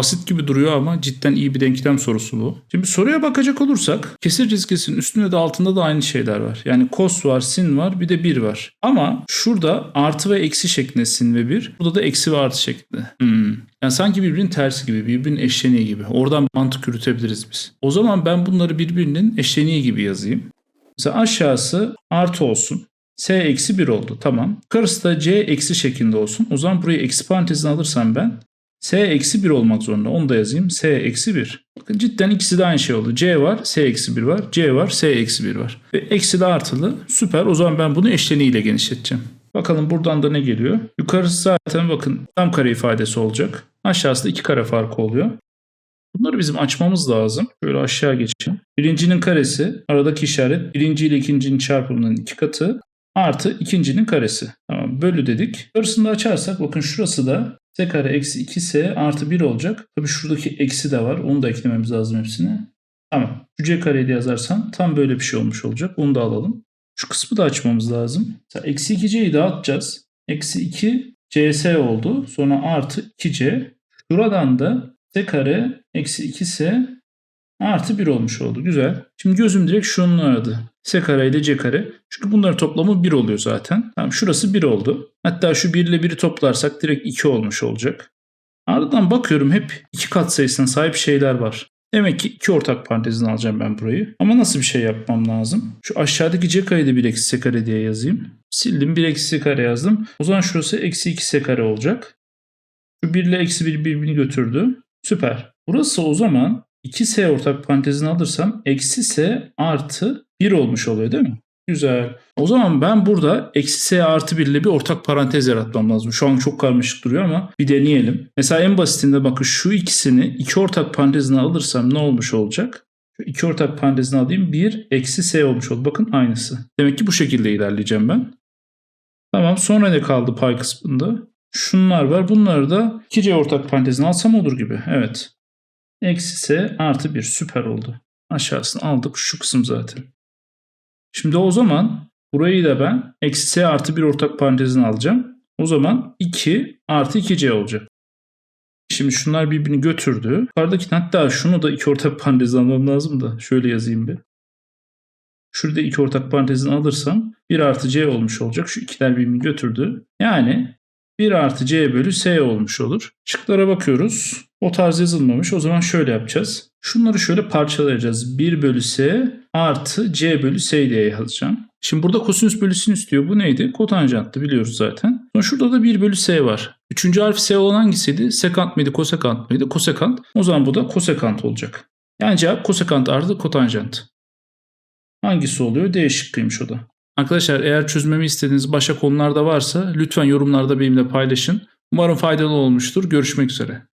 Basit gibi duruyor ama cidden iyi bir denklem sorusu bu. Şimdi soruya bakacak olursak kesir çizgisinin üstünde de altında da aynı şeyler var. Yani kos var, sin var bir de 1 var. Ama şurada artı ve eksi şeklinde sin ve 1. Burada da eksi ve artı şeklinde. Hmm. Yani sanki birbirinin tersi gibi, birbirinin eşleniği gibi. Oradan mantık yürütebiliriz biz. O zaman ben bunları birbirinin eşleniği gibi yazayım. Mesela aşağısı artı olsun. S eksi 1 oldu. Tamam. Yukarısı da C eksi şeklinde olsun. O zaman burayı eksi parantezine alırsam ben S eksi 1 olmak zorunda. Onu da yazayım. S eksi 1. Bakın cidden ikisi de aynı şey oldu. C var, S eksi 1 var. C var, S eksi 1 var. Ve eksi de artılı. Süper. O zaman ben bunu eşleniğiyle genişleteceğim. Bakalım buradan da ne geliyor? Yukarısı zaten bakın tam kare ifadesi olacak. Aşağısı da iki kare farkı oluyor. Bunları bizim açmamız lazım. Şöyle aşağı geçeyim. Birincinin karesi, aradaki işaret birinci ile ikincinin çarpımının iki katı artı ikincinin karesi. Tamam bölü dedik. Yukarısını da açarsak bakın şurası da s kare eksi 2s artı 1 olacak. Tabi şuradaki eksi de var. Onu da eklememiz lazım hepsine. Tamam. Şu c kareyi de yazarsam tam böyle bir şey olmuş olacak. Onu da alalım. Şu kısmı da açmamız lazım. Mesela eksi 2c'yi dağıtacağız. Eksi 2 cs oldu. Sonra artı 2c. Şuradan da s kare eksi 2s artı 1 olmuş oldu. Güzel. Şimdi gözüm direkt şunun aradı. S kare ile C kare. Çünkü bunların toplamı 1 oluyor zaten. Tamam şurası 1 oldu. Hatta şu 1 ile 1'i toplarsak direkt 2 olmuş olacak. Ardından bakıyorum hep 2 kat sayısına sahip şeyler var. Demek ki iki ortak parantezini alacağım ben burayı. Ama nasıl bir şey yapmam lazım? Şu aşağıdaki c kareyi de 1 eksi s kare diye yazayım. Sildim 1 eksi s kare yazdım. O zaman şurası eksi 2 s kare olacak. Şu 1 ile eksi 1 birbirini götürdü. Süper. Burası o zaman 2s ortak parantezini alırsam eksi s artı 1 olmuş oluyor değil mi? Güzel. O zaman ben burada eksi s artı 1 ile bir ortak parantez yaratmam lazım. Şu an çok karmaşık duruyor ama bir deneyelim. Mesela en basitinde bakın şu ikisini iki ortak parantezine alırsam ne olmuş olacak? Şu ortak parantezine alayım 1 eksi s olmuş oldu. Bakın aynısı. Demek ki bu şekilde ilerleyeceğim ben. Tamam sonra ne kaldı pay kısmında? Şunlar var. Bunları da 2c ortak parantezine alsam olur gibi. Evet. Eksi s artı 1 süper oldu. Aşağısını aldık şu kısım zaten. Şimdi o zaman burayı da ben eksi s artı 1 ortak parantezine alacağım. O zaman 2 artı 2c olacak. Şimdi şunlar birbirini götürdü. Yukarıdaki hatta şunu da iki ortak parantezine almam lazım da. Şöyle yazayım bir. Şurada iki ortak parantezini alırsam 1 artı c olmuş olacak. Şu ikiler birbirini götürdü. Yani 1 artı c bölü s olmuş olur. Şıklara bakıyoruz. O tarz yazılmamış. O zaman şöyle yapacağız. Şunları şöyle parçalayacağız. 1 bölü s artı c bölü s diye yazacağım. Şimdi burada kosinüs bölü sin istiyor. Bu neydi? Kotanjanttı biliyoruz zaten. Sonra şurada da 1 bölü s var. Üçüncü harf s olan hangisiydi? Sekant mıydı? Kosekant mıydı? Kosekant. O zaman bu da kosekant olacak. Yani cevap kosekant artı kotanjant. Hangisi oluyor? D şıkkıymış o da. Arkadaşlar eğer çözmemi istediğiniz başka konularda varsa lütfen yorumlarda benimle paylaşın. Umarım faydalı olmuştur. Görüşmek üzere.